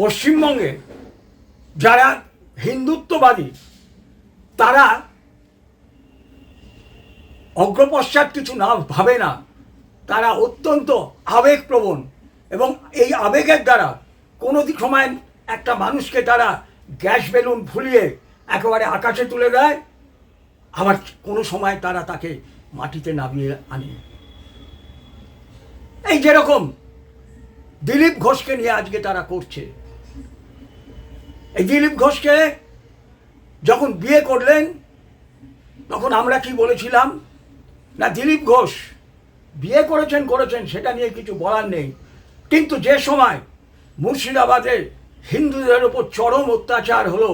পশ্চিমবঙ্গে যারা হিন্দুত্ববাদী, তারা অগ্রপশ্চাৎ কিছু না, ভাবে না। তারা অত্যন্ত আবেগপ্রবণ এবং এই আবেগের দ্বারা কোনো দিক সময় একটা মানুষকে তারা গ্যাস বেলুন ফুলিয়ে একেবারে আকাশে তুলে দেয়, আবার কোনো সময় তারা তাকে মাটিতে নামিয়ে আনে। এই যেরকম দিলীপ ঘোষকে নিয়ে আজকে তারা করছে। এই দিলীপ ঘোষকে যখন বিয়ে করলেন, তখন আমরা কি বলেছিলাম? না, দিলীপ ঘোষ বিয়ে করেছেন করেছেন, সেটা নিয়ে কিছু বলার নেই। কিন্তু যে সময় মুর্শিদাবাদে হিন্দুদের ওপর চরম অত্যাচার হলো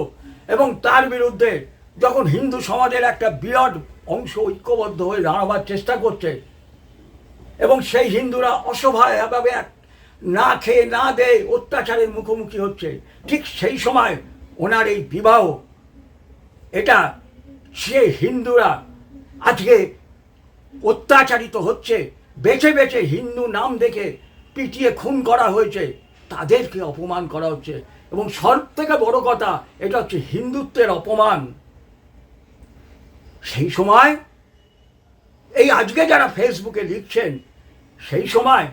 এবং তার বিরুদ্ধে যখন হিন্দু সমাজের একটা বিরাট অংশ ঐক্যবদ্ধ হয়ে দাঁড়াবার চেষ্টা করছে, এবং সেই হিন্দুরা অসভায় অসহায়ভাবে এক না খেয়ে না দেয় অত্যাচারের মুখোমুখি হচ্ছে। ঠিক সেই সময় ওনার এই বিবাহ। এটা সে হিন্দুরা আজকে অত্যাচারিত হচ্ছে। বেছে বেছে হিন্দু নাম দেখে পিটিয়ে খুন করা হয়েছে। তাদেরকে অপমান করা হচ্ছে। এবং সব থেকে বড় কথা, এটা হচ্ছে হিন্দুত্বের অপমান। সেই সময় এই আজকে যারা ফেসবুকে লিখছেন, সেই সময়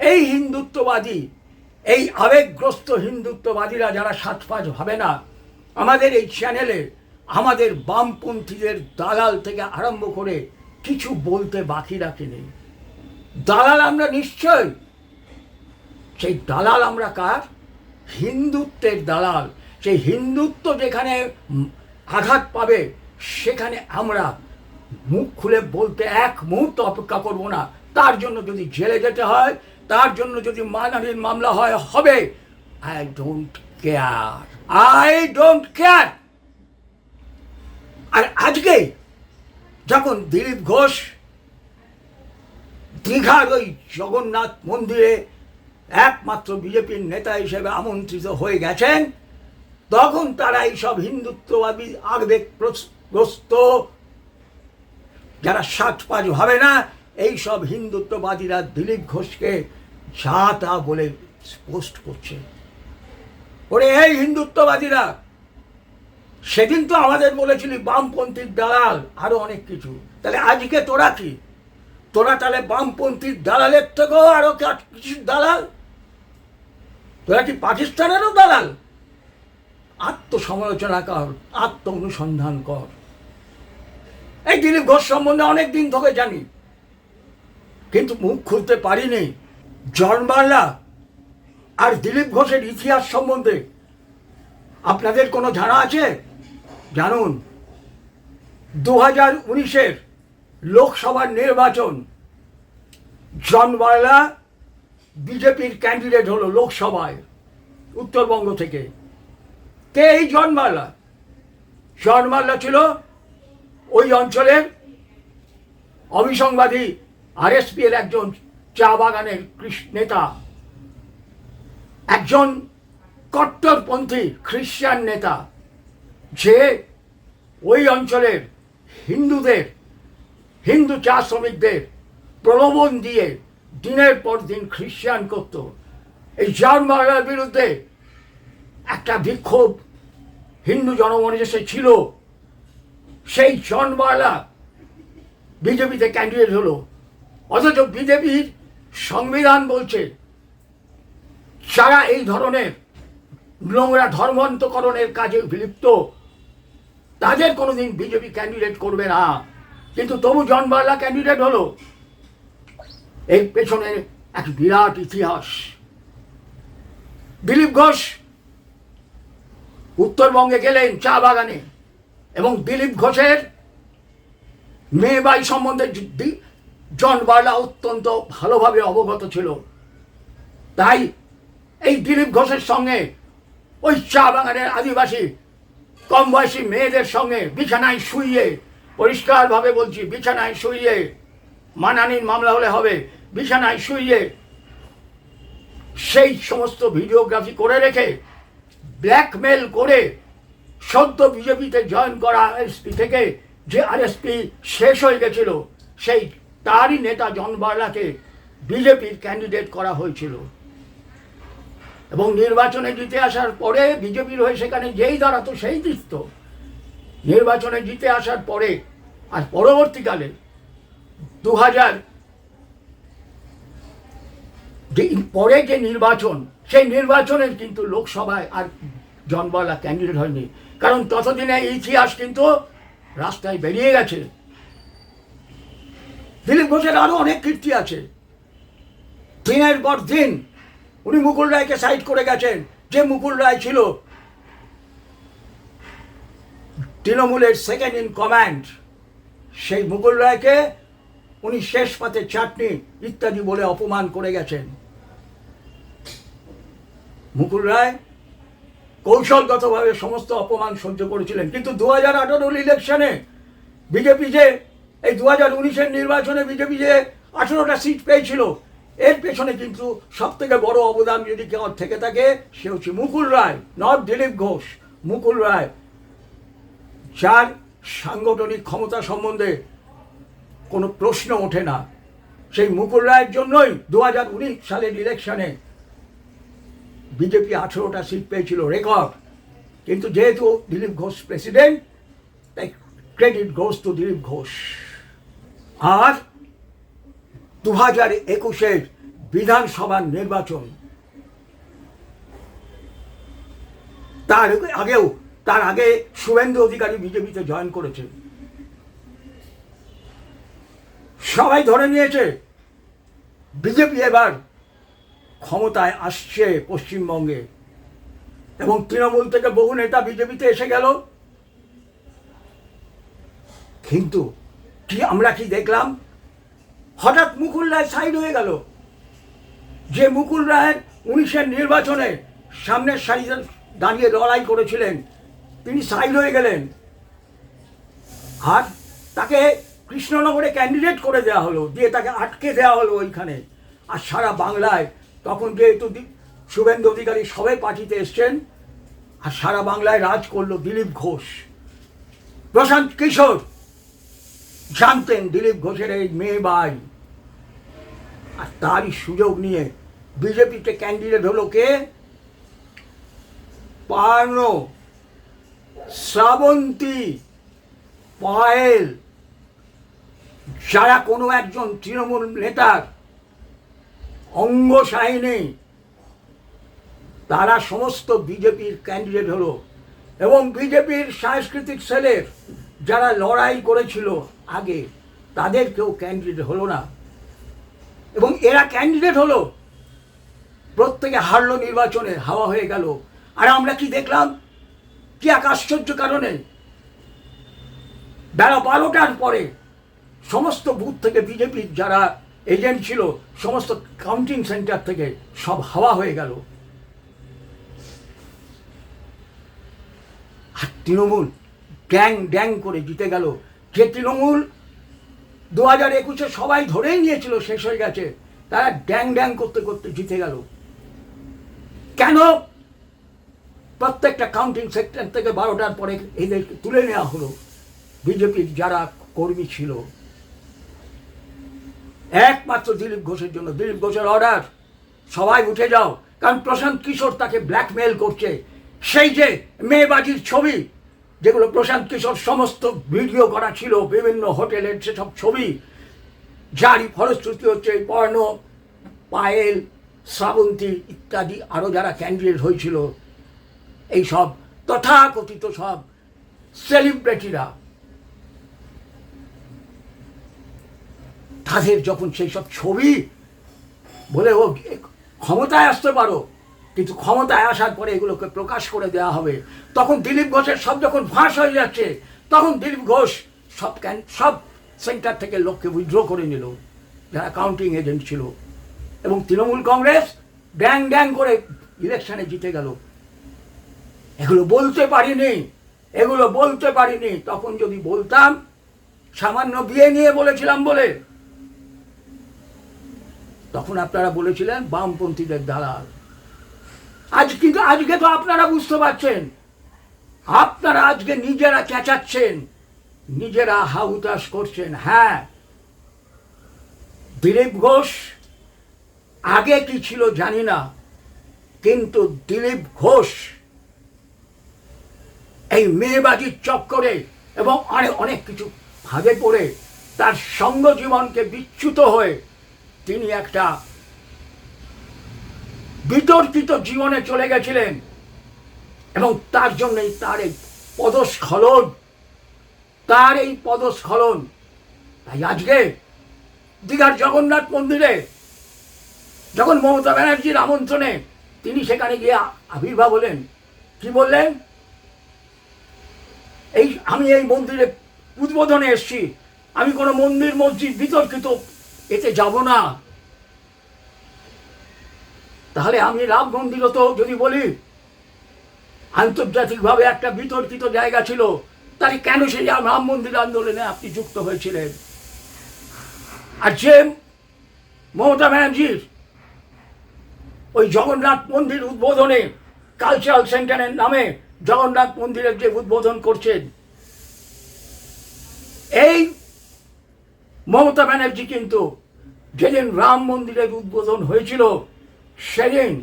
এই হিন্দুত্ববাদী, এই আবেগগ্রস্ত হিন্দুত্ববাদীরা যারা সাত পাঁচ ভাবে না, আমাদের এই চ্যানেলে আমাদের বামপন্থীদের দালাল থেকে আরম্ভ করে কিছু বলতে বাকি রাখেনি দালাল আমরা নিশ্চয়। সেই দালাল আমরা কার? হিন্দুত্বের দালাল। সেই হিন্দুত্ব যেখানে আঘাত পাবে, সেখানে আমরা মুখ খুলে বলতে এক মুহূর্ত অপেক্ষা করব না। তার জন্য যদি জেলে যেতে হয় তার জন্য যদি মানহানির মামলা হয়, হবে। I don't care I don't care আর আজকে যখন দিলীপ ঘোষ দীঘার ওই জগন্নাথ মন্দিরে একমাত্র বিজেপির নেতা হিসেবে আমন্ত্রিত হয়ে গেছেন, তখন তারা এইসব হিন্দুত্ববাদী আবেগগ্রস্ত যারা সাত পাঁচ ভাবে না, এইসব হিন্দুত্ববাদীরা দিলীপ ঘোষকে যা তা বলে পোস্ট করছে। ওরে, এই হিন্দুত্ববাদীরা, সেদিন তো আমাদের বলেছিলি বামপন্থীর দালাল, আরও অনেক কিছু। তাহলে আজকে তোরা কি? তোরা তাহলে বামপন্থীর দালালের থেকেও আরও কিছু দালাল? তোরা কি পাকিস্তানেরও দালাল? আত্মসমালোচনা কর আত্ম অনুসন্ধান কর। এই দিলীপ ঘোষ সম্বন্ধে অনেক দিন থেকে জানি, কিন্তু মুখ খুলতে পারিনি। জন্মালা আর দিলীপ ঘোষের ইতিহাস সম্বন্ধে। আপনাদের কোনো জানা আছে? জানুন। দু হাজার উনিশের লোকসভার নির্বাচন। জন বাংলা বিজেপির ক্যান্ডিডেট হলো লোকসভায়, উত্তরবঙ্গ থেকে। কে এই জন বাংলা জন ছিল ওই অঞ্চলের অবিসংবাদী আরএসপি এর একজন চা বাগানের নেতা। একজন কট্টরপন্থী খ্রিস্টান নেতা, যে ওই অঞ্চলের হিন্দুদের, হিন্দু চা শ্রমিকদের প্রলোভন দিয়ে দিনের পর দিন খ্রিস্টান করত। এই বাংলার বিরুদ্ধে একটা বিক্ষোভ হিন্দু জনমনে ছিল। সেই জন বাংলা বিজেপিতে ক্যান্ডিডেট হলো। অথচ বিজেপির সংবিধান বলছে, যারা এই ধরনের নোংরা ধর্মান্তকরণের কাজে বিলিপ্ত তাদের কোনোদিন বিজেপি ক্যান্ডিডেট করবে না। কিন্তু তবু জন বাংলা ক্যান্ডিডেট হলো। এর পেছনে এক বিরাট ইতিহাস। দিলীপ ঘোষ উত্তরবঙ্গে গেলেন চা বাগানে এবং দিলীপ ঘোষের মেয়ে মেয়েবাই সম্বন্ধে জন বার্লা অত্যন্ত ভালোভাবে অবগত ছিল। তাই এই দিলীপ ঘোষের সঙ্গে ওই চা বাগানের আদিবাসী কম বয়সী মেয়েদের সঙ্গে বিছানায় শুইয়ে, পরিষ্কারভাবে বলছি বিছানায় শুইয়ে, মানানির মামলা হলে হবে, বিছানায় শুইয়ে সেই সমস্ত ভিডিওগ্রাফি করে রেখে ব্ল্যাকমেল করে সদ্য বিজেপিতে জয়েন করা আরএসপি থেকে যে আরএসপি শেষ হয়ে গেছিল, সেই তারই নেতা জন বার্লাকে বিজেপির ক্যান্ডিডেট করা হয়েছিল। এবং নির্বাচনে জিতে আসার পরে বিজেপির হয়ে সেখানে যেই দাঁড়াতো সেই জিতত নির্বাচনে জিতে আসার পরে আর পরবর্তীকালে দু হাজার পরে যে নির্বাচন, সেই নির্বাচনের কিন্তু লোকসভায় আর জনবলা ক্যান্ডিডেট হয়নি। কারণ ততদিনে ইতিহাস কিন্তু রাস্তায় বেরিয়ে গেছে। দিলীপ ঘোষের আরও অনেক কীর্তি আছে। দিনের পর দিন উনি মুকুল রায়কে সাইড করে গেছেন। যে মুকুল রায় ছিল তৃণমূলের সেকেন্ড ইন কমান্ড সেই মুকুল রায়কে উনি শেষ পাতে চাটনি ইত্যাদি বলে অপমান করে গেছেন। মুকুল রায় কৌশলগতভাবে সমস্ত অপমান সহ্য করেছিলেন। কিন্তু দু হাজার আঠারোর ইলেকশনে বিজেপি যে এই দু হাজার উনিশের নির্বাচনে বিজেপি যে আঠেরোটা সিট পেয়েছিল, এর পেছনে কিন্তু সব থেকে বড় অবদান যদি কেউ থেকে থাকে, সে হচ্ছে মুকুল রায় নট দিলীপ ঘোষ। মুকুল রায়, যার সাংগঠনিক ক্ষমতা সম্বন্ধে কোনো প্রশ্ন ওঠে না। সেই মুকুল রায়ের জন্যই দু হাজার উনিশ সালের ইলেকশনে বিজেপি আঠেরোটা সিট পেয়েছিল রেকর্ড কিন্তু যেহেতু দিলীপ ঘোষ প্রেসিডেন্ট তাই credit goes to Dilip Ghosh. আর দু হাজার একুশের বিধানসভার নির্বাচন। তার আগেও, তার আগে শুভেন্দু অধিকারী বিজেপিতে জয়েন করেছে। সবাই ধরে নিয়েছে, বিজেপি এবার ক্ষমতায় আসছে পশ্চিমবঙ্গে। এবং তৃণমূল থেকে বহু নেতা বিজেপিতে এসে গেল। কিন্তু কি আমরা কি দেখলাম? হঠাৎ মুকুল রায় সাইড হয়ে গেল। যে মুকুল রায়ের উনিশের নির্বাচনে সামনের সারিতে দাঁড়িয়ে লড়াই করেছিলেন, তিনি সাইড হয়ে গেলেন। আর তাকে কৃষ্ণনগরে ক্যান্ডিডেট করে দেওয়া হলো, দিয়ে তাকে আটকে দেওয়া হলো ওইখানে। আর সারা বাংলায় তখন যেহেতু শুভেন্দু অধিকারী সবাই পার্টিতে এসছেন, আর সারা বাংলায় রাজ করল দিলীপ ঘোষ। প্রশান্ত কিশোর জানতেন দিলীপ ঘোষের এই মেয়ে ভাই আর তারই সুযোগ নিয়ে বিজেপিতে ক্যান্ডিডেট হলো কে? পার্নো, শ্রাবন্তী পায়েল। যারা কোনো একজন তৃণমূল নেতার অঙ্গ সাহিনী, তারা সমস্ত বিজেপির ক্যান্ডিডেট হলো। এবং বিজেপির সাংস্কৃতিক সেলের যারা লড়াই করেছিল আগে তাদের কেউ ক্যান্ডিডেট হলো না। এবং এরা ক্যান্ডিডেট হলো। প্রত্যেকে হারলো নির্বাচনে, হাওয়া হয়ে গেল। আর আমরা কি দেখলাম? কি এক আশ্চর্য কারণে? বেলা বারোটার পরে সমস্ত বুথ থেকে বিজেপির যারা এজেন্ট ছিল, সমস্ত কাউন্টিং সেন্টার থেকে সব হাওয়া হয়ে গেল। আর তৃণমূল ড্যাং ড্যাং করে জিতে গেল। যে তৃণমূল দু হাজার একুশে সবাই ধরেই নিয়েছিল শেষ হয়ে গেছে, তারা ড্যাং ড্যাং করতে করতে জিতে গেল। কেন? প্রত্যেকটা কাউন্টিং সেক্টর থেকে বারোটার পরে এদেরকে তুলে নেওয়া হলো। বিজেপির যারা কর্মী ছিল, একমাত্র দিলীপ ঘোষের জন্য। দিলীপ ঘোষের অর্ডার সবাই উঠে যাও। কারণ প্রশান্ত কিশোর তাকে ব্ল্যাকমেল করছে। সেই যে মেয়েবাজির ছবি যেগুলো প্রশান্ত কিশোর সমস্ত ভিডিও করা ছিল, বিভিন্ন হোটেলের সেসব ছবি। যারই ফলশ্রুতি হচ্ছে এই পর্ণ, পায়েল, শ্রাবন্তী ইত্যাদি আরও যারা ক্যান্ডিডেট হয়েছিল, এই সব তথাকথিত সব সেলিব্রিটিরা তাদের যখন সেই সব ছবি বলে ও ক্ষমতায় আসতে পারো কিন্তু ক্ষমতায় আসার পরে এগুলোকে প্রকাশ করে দেওয়া হবে। তখন দিলীপ ঘোষের সব যখন ফাঁস হয়ে যাচ্ছে, তখন দিলীপ ঘোষ সব ক্যান, সব সেন্টার থেকে লোককে উইথড্র করে নিল, যারা কাউন্টিং এজেন্ট ছিল। এবং তৃণমূল কংগ্রেস ড্যাং ড্যাং করে ইলেকশনে জিতে গেল। এগুলো বলতে পারিনি, এগুলো বলতে পারিনি। তখন যদি বলতাম, সামান্য বিয়ে নিয়ে বলেছিলাম বলে, তখন আপনারা বলেছিলেন বামপন্থীদের দালাল। আজ কিন্তু, আজকে তো আপনারা বুঝতে পারছেন। আপনারা আজকে নিজেরা চেঁচাচ্ছেন, নিজেরা হাউতাস করছেন। হ্যাঁ দিলীপ ঘোষ আগে কি ছিল জানি না, কিন্তু দিলীপ ঘোষ এই মেয়েবাজির চক্করে এবং অনেক অনেক কিছু ভাগে পড়ে তার সঙ্গ জীবনকে বিচ্যুত হয়ে তিনি একটা বিতর্কিত জীবনে চলে গেছিলেন। এবং তার জন্যই তার এই পদস্খলন, তার এই পদস্খলন। তাই আজকে দীঘার জগন্নাথ মন্দিরে যখন মমতা ব্যানার্জির আমন্ত্রণে তিনি সেখানে গিয়ে আবির্ভাব হলেন, কি বললেন? এই আমি এই মন্দিরে উদ্বোধনে এসেছি, আমি কোনো মন্দির মসজিদ বিতর্কিত, এতে যাব না। তাহলে আমি রাম মন্দিরও তো যদি বলি, আন্তর্জাতিকভাবে একটা বিতর্কিত জায়গা ছিল, তাহলে কেন সেই রাম মন্দির আন্দোলনে আপনি যুক্ত হয়েছিলেন? আর যে মমতা ব্যানার্জির ওই জগন্নাথ মন্দির উদ্বোধনে কালচারাল সেন্টারের নামে জগন্নাথ মন্দিরের যে উদ্বোধন করছেন, এই মমতা ব্যানার্জি কিন্তু যেদিন রাম মন্দিরের উদ্বোধন হয়েছিল সেদিন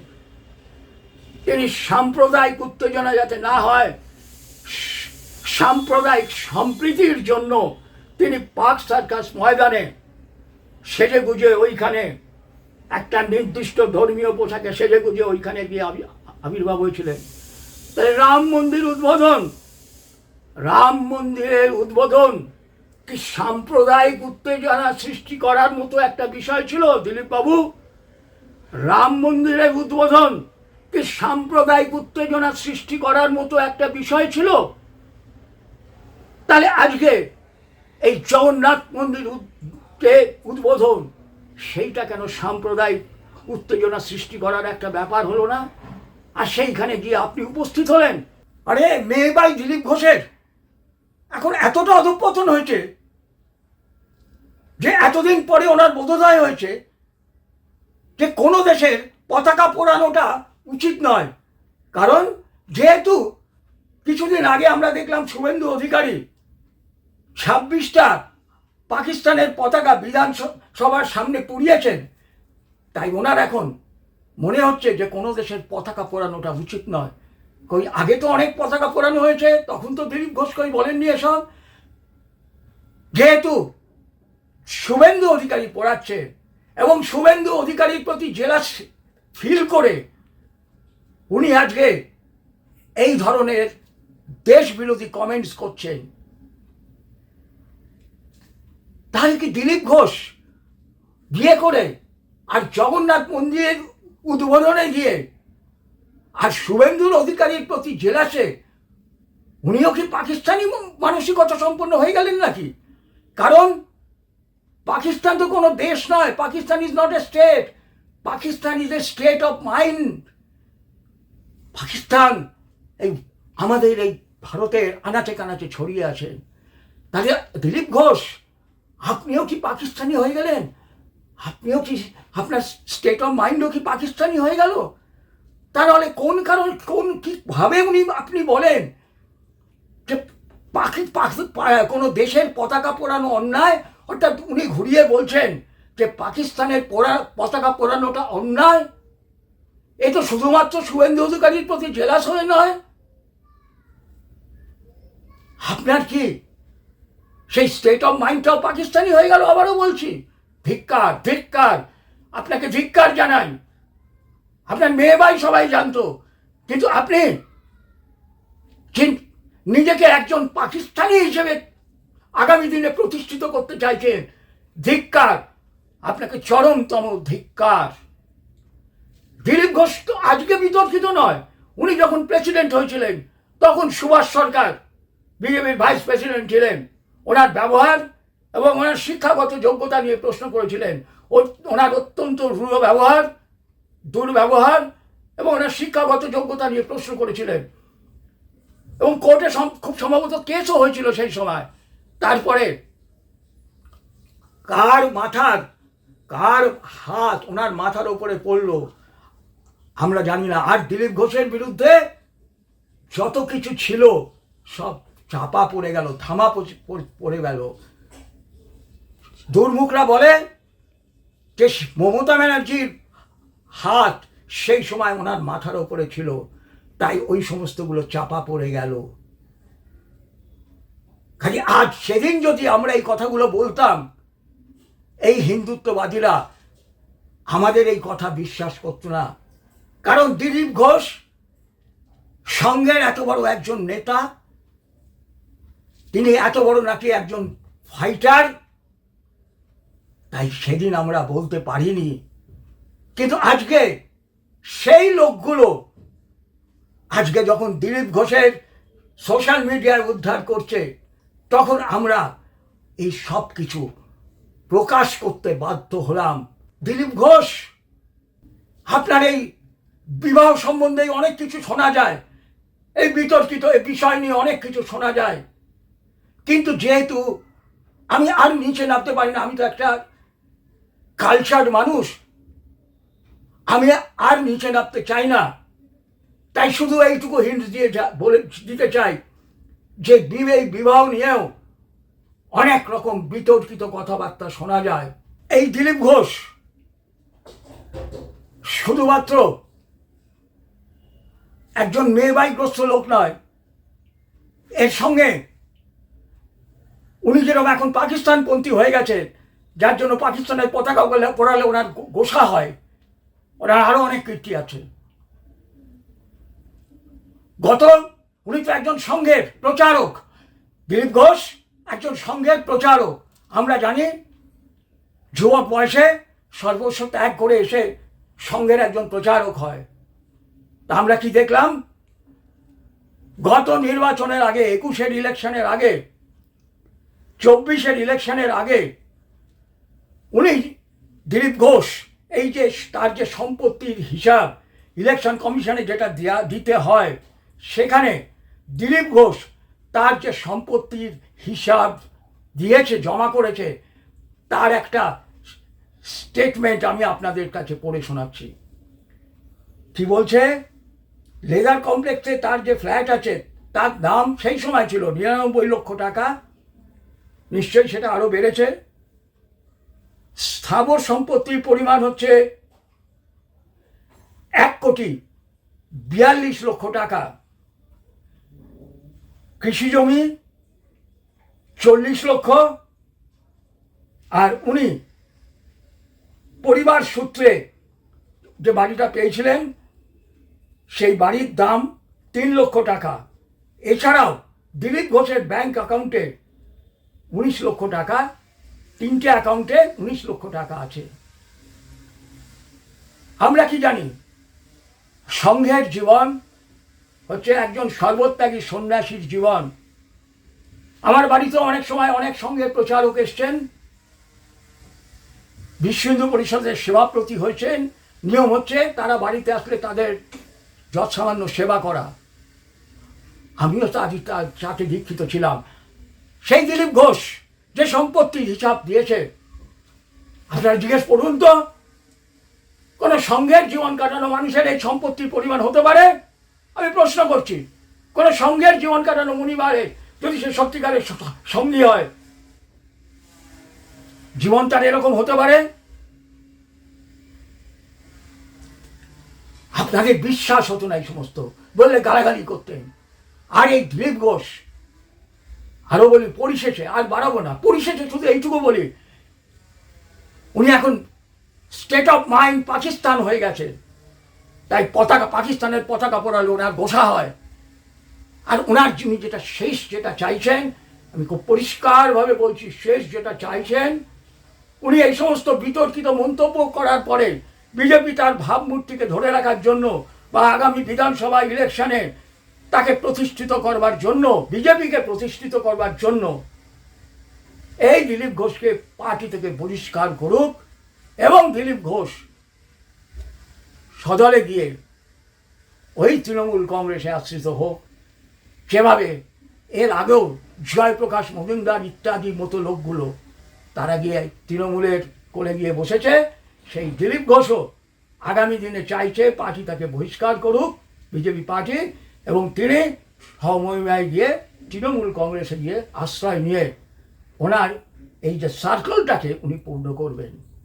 তিনি সাম্প্রদায়িক উত্তেজনা যাতে না হয়, সাম্প্রদায়িক সম্প্রীতির জন্য তিনি পার্ক সার্কাস ময়দানে সেজে গুজে ওইখানে একটা নির্দিষ্ট ধর্মীয় পোশাকে সেজে গুজে ওইখানে গিয়ে আবি- আবির্ভাব হয়েছিলেন। তাই রাম মন্দির উদ্বোধন, রাম মন্দিরের উদ্বোধন কি সাম্প্রদায়িক উত্তেজনা সৃষ্টি করার মতো একটা বিষয় ছিল দিলীপ বাবু রাম মন্দিরের উদ্বোধন, কি সাম্প্রদায়িক উত্তেজনা সৃষ্টি করার মতো একটা বিষয় ছিল। তাহলে আজকে এই জগন্নাথ মন্দির উদ্বোধন, সেইটা কেন সাম্প্রদায়িক উত্তেজনা সৃষ্টি করার একটা ব্যাপার হলো না? আর সেইখানে গিয়ে আপনি উপস্থিত হলেন। আরে মেয়েবাই দিলীপ ঘোষের। এখন এতটা অধঃপতন হয়েছে যে এতদিন পরে ওনার বোধোদয় হয়েছে যে কোনো দেশের পতাকা পোড়ানোটা উচিত নয়। কারণ যেহেতু কিছুদিন আগে আমরা দেখলাম শুভেন্দু অধিকারী ছাব্বিশটা পাকিস্তানের পতাকা বিধানসভার সামনে পুড়িয়েছেন, তাই ওনার এখন মনে হচ্ছে যে কোনো দেশের পতাকা পোড়ানোটা উচিত নয়। কই, আগে তো অনেক পতাকা পোড়ানো হয়েছে, তখন তো দিলীপ ঘোষ কই বলেননি এসব? যেহেতু শুভেন্দু অধিকারী পড়াচ্ছে এবং শুভেন্দু অধিকারীর প্রতি জেলা ফিল করে উনি আজকে এই ধরনের দেশ বিরোধী কমেন্টস করছেন। তাহলে কি দিলীপ ঘোষ বিয়ে করে আর জগন্নাথ মন্দিরের উদ্বোধনে গিয়ে আর শুভেন্দুর অধিকারীর প্রতি জেলাসে উনিও কি পাকিস্তানি মানসিকতা সম্পন্ন হয়ে গেলেন নাকি? কারণ পাকিস্তান তো কোনো দেশ নয়, Pakistan is not a state Pakistan is a state of mind Pakistan, এই আমাদের এই ভারতের আনাচে কানাচে ছড়িয়ে আছে। তাহলে দিলীপ ঘোষ, আপনিও কি পাকিস্তানি হয়ে গেলেন? আপনিও কি আপনার স্টেট অফ মাইন্ডও কি পাকিস্তানি হয়ে গেল? তাহলে কোন কারণ, কোন কীভাবে উনি আপনি বলেন যে পাখি পাখি কোনো দেশের পতাকা পোড়ানো অন্যায় অর্থাৎ উনি ঘুরিয়ে বলছেন যে পাকিস্তানের পোড়া, পতাকা পোড়ানোটা অন্যায়? এ তো শুধুমাত্র শুভেন্দু অধিকারীর প্রতি জেলাস হয়ে নয়। আপনার কি সেই স্টেট অফ মাইন্ডটাও পাকিস্তানি হয়ে গেল আবারও বলছি? ধিক্কার ধিক্কার আপনাকে ধিক্কার জানাই। আপনার মেয়ে ভাই সবাই জানতো। কিন্তু আপনি নিজেকে একজন পাকিস্তানি হিসেবে আগামী দিনে প্রতিষ্ঠিত করতে চাইছেন ধিক্কার, আপনাকে চরমতম ধিক্কার। দিলীপ ঘোষ তো আজকে বিতর্কিত নয়। উনি যখন প্রেসিডেন্ট হয়েছিলেন, তখন সুভাষ সরকার, বিজেপির ভাইস প্রেসিডেন্ট ছিলেন। ওনার ব্যবহার এবং ওনার শিক্ষাগত যোগ্যতা নিয়ে প্রশ্ন করেছিলেন। ওনার অত্যন্ত রূঢ় ব্যবহার, দুর্ব্যবহার এবং ওনার শিক্ষাগত যোগ্যতা নিয়ে প্রশ্ন করেছিলেন। এবং কোর্টে খুব সম্ভবত কেসও হয়েছিল সেই সময়। তারপরে কার মাথার, কার হাত ওনার মাথার ওপরে পড়ল, আমরা জানি না। আর দিলীপ ঘোষের বিরুদ্ধে যত কিছু ছিল, সব চাপা পড়ে গেল, থামা পড়ে- গেল। দুর্মুখরা বলে যে মমতা ব্যানার্জির হাত সেই সময় ওনার মাথার ওপরে ছিল, তাই ওই সমস্তগুলো চাপা পড়ে গেল। খালি আজ সেদিন যদি আমরা এই কথাগুলো বলতাম, এই হিন্দুত্ববাদীরা আমাদের এই কথা বিশ্বাস করতো না। কারণ দিলীপ ঘোষ সঙ্গের এত বড় একজন নেতা, তিনি এত বড় নাকি একজন ফাইটার, তাই সেদিন আমরা বলতে পারিনি। কিন্তু আজকে সেই লোকগুলো, আজকে যখন দিলীপ ঘোষের সোশ্যাল মিডিয়ায় উদ্ধার করছে তখন আমরা এই সব কিছু প্রকাশ করতে বাধ্য হলাম। দিলীপ ঘোষ, আপনার এই বিবাহ সম্বন্ধে অনেক কিছু শোনা যায়, এই বিতর্কিত এই বিষয় নিয়ে অনেক কিছু শোনা যায়। কিন্তু যেহেতু আমি আর নিচে নামতে পারি না, আমি তো একটা কালচার মানুষ, আমি আর নিচে নামতে চাই না। তাই শুধু এইটুকু হিন্ট দিয়ে বলে দিতে চাই। যে বিবে এই বিবাহ নিয়েও অনেক রকম বিতর্কিত কথাবার্তা শোনা যায়। এই দিলীপ ঘোষ শুধুমাত্র একজন মেয়েবাইগ্রস্ত লোক নয়, এর সঙ্গে উনি যেরকম এখন পাকিস্তানপন্থী হয়ে গেছে যার জন্য পাকিস্তানের পতাকা পড়ালে ওনার গোসা হয়, ওনার আরও অনেক কীর্তি আছে। গত উনি তো একজন সংঘের প্রচারক। দিলীপ ঘোষ একজন সংঘের প্রচারক। আমরা জানি যুবক বয়সে সর্বস্ব ত্যাগ করে এসে সংঘের একজন প্রচারক হয়। তা আমরা কি দেখলাম? গত নির্বাচনের আগে, একুশের ইলেকশনের আগে, চব্বিশের ইলেকশনের আগে উনি দিলীপ ঘোষ, এই যে তার যে সম্পত্তির হিসাব, ইলেকশন কমিশনে যেটা দেয়া, দিতে হয়, সেখানে দিলীপ ঘোষ তার যে সম্পত্তির হিসাব দিয়েছে, জমা করেছে, তার একটা স্টেটমেন্ট আমি আপনাদের কাছে পড়ে শোনাচ্ছি। কি বলছে? লেদার কমপ্লেক্সে তার যে ফ্ল্যাট আছে, তার দাম সেই সময় ছিল নিরানব্বই লক্ষ টাকা। নিশ্চয়ই সেটা আরও বেড়েছে। স্থাবর সম্পত্তির পরিমাণ হচ্ছে এক কোটি বিয়াল্লিশ লক্ষ টাকা। কৃষি জমি চল্লিশ লক্ষ। আর উনি পরিবার সূত্রে যে বাড়িটা পেয়েছিলেন, সেই বাড়ির দাম তিন লক্ষ টাকা। এছাড়াও দিলীপ ঘোষের ব্যাংক অ্যাকাউন্টে উনিশ লক্ষ টাকা, তিনটে অ্যাকাউন্টে উনিশ লক্ষ টাকা আছে। আমরা কি জানি? সংঘের জীবন হচ্ছে একজন সর্বত্যাগী সন্ন্যাসীর জীবন। আমার বাড়িতে অনেক সময় অনেক সংঘের প্রচারক এসছেন। বিশ্ব হিন্দু পরিষদের সেবাপ্রতি হয়েছেন। নিয়ম হচ্ছে তারা বাড়িতে আসলে তাদের যৎসামান্য সেবা করা। আমিও তাদের তাতে দীক্ষিত ছিলাম। সেই দিলীপ ঘোষ যে সম্পত্তির হিসাব দিয়েছে, আপনারা জিজ্ঞেস করুন তো, কোন সঙ্ঘের জীবন কাটানো মানুষের এই সম্পত্তির পরিমাণ হতে পারে? আমি প্রশ্ন করছি, কোন সঙ্গের জীবন কাটানো মনিবারে যদি সে সত্যিকারের সঙ্গী হয় জীবন তার এরকম হতে পারে? আপনাকে বিশ্বাস হতো না এই সমস্ত। বললে গালাগালি করতেন। আর এই দিলীপ ঘোষ, আরও বলি পরিশেষে, আর বাড়াবো না। পরিশেষে শুধু এইটুকু বলি, উনি এখন স্টেট অফ মাইন্ড পাকিস্তান হয়ে গেছে তাই পতাকা, পাকিস্তানের পতাকা পরালে ওনার গোসা হয়। আর ওনার যিনি যেটা শেষ যেটা চাইছেন, আমি খুব পরিষ্কারভাবে বলছি, শেষ যেটা চাইছেন, উনি এই সমস্ত বিতর্কিত মন্তব্য করার পরে বিজেপি তার ভাবমূর্তিকে ধরে রাখার জন্য বা আগামী বিধানসভা ইলেকশনে তাকে প্রতিষ্ঠিত করবার জন্য, বিজেপিকে প্রতিষ্ঠিত করবার জন্য এই দিলীপ ঘোষকে পার্টি থেকে বহিষ্কার করুক এবং দিলীপ ঘোষ সদলে গিয়ে ওই তৃণমূল কংগ্রেসে আশ্রিত হোক। সেভাবে এর আগেও জয়প্রকাশ, মজুমদার ইত্যাদি মতো লোকগুলো তারা গিয়ে তৃণমূলের কোলে গিয়ে বসেছে। সেই দিলীপ ঘোষও আগামী দিনে চাইছে পার্টি তাকে বহিষ্কার করুক, বিজেপি পার্টি, এবং তিনি সমন্বয় গিয়ে তৃণমূল কংগ্রেসে গিয়ে আশ্রয় নিয়ে ওনার এই যে সার্কেলটাকে উনি পূর্ণ করবেন।